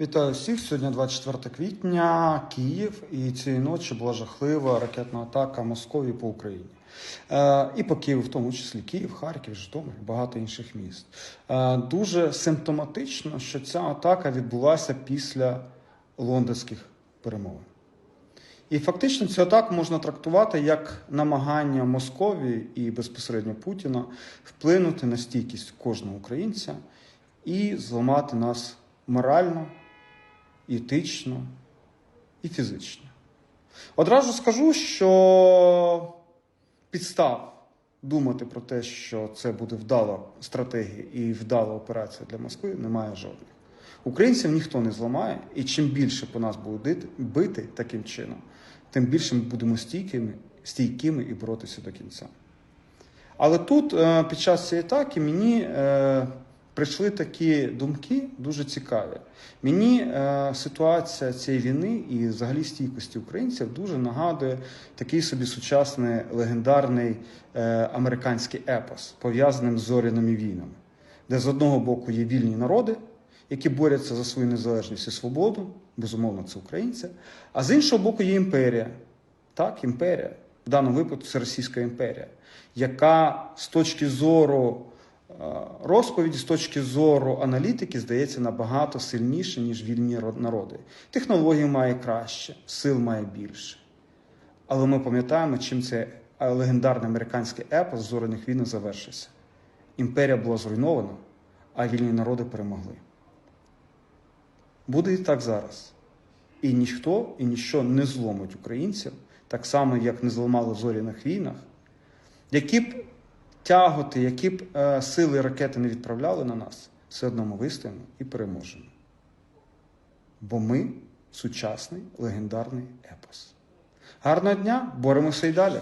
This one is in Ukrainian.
Вітаю всіх. Сьогодні 24 квітня, Київ, і цієї ночі була жахлива ракетна атака Московії по Україні. Е, і по Києву, в тому числі Київ, Харків, Житомир, багато інших міст. Е, дуже симптоматично, що ця атака відбулася після лондонських перемовин. І фактично цю атаку можна трактувати як намагання Московії і безпосередньо Путіна вплинути на стійкість кожного українця і зламати нас морально, етично і фізично. Одразу скажу, що підстав думати про те, що це буде вдала стратегія і вдала операція для Москви, немає жодних. Українців ніхто не зламає, і чим більше по нас будуть бити таким чином, тим більше ми будемо стійкими, стійкими і боротися до кінця. Але тут е, під час цієї атаки мені е, прийшли такі думки дуже цікаві. Мені е, ситуація цієї війни і взагалі стійкості українців дуже нагадує такий собі сучасний легендарний е, американський епос, пов'язаний з зоряними війнами, де з одного боку є вільні народи, які борються за свою незалежність і свободу, безумовно, це українці, а з іншого боку є імперія. Так, імперія. В даному випадку це Російська імперія, яка з точки зору е, розповіді, з точки зору аналітики, здається набагато сильніше, ніж вільні народи. Технології має краще, сил має більше. Але ми пам'ятаємо, чим цей е, легендарний американський епос зоряних війн завершився. Імперія була зруйнована, а вільні народи перемогли. Буде і так зараз. І ніхто і ніщо не зломить українців, так само, як не зламали в зоряних війнах, які б тяготи, які б е, сили ракети не відправляли на нас, все одно ми вистоїмо і переможемо. Бо ми сучасний легендарний епос. Гарного дня, боремося і далі.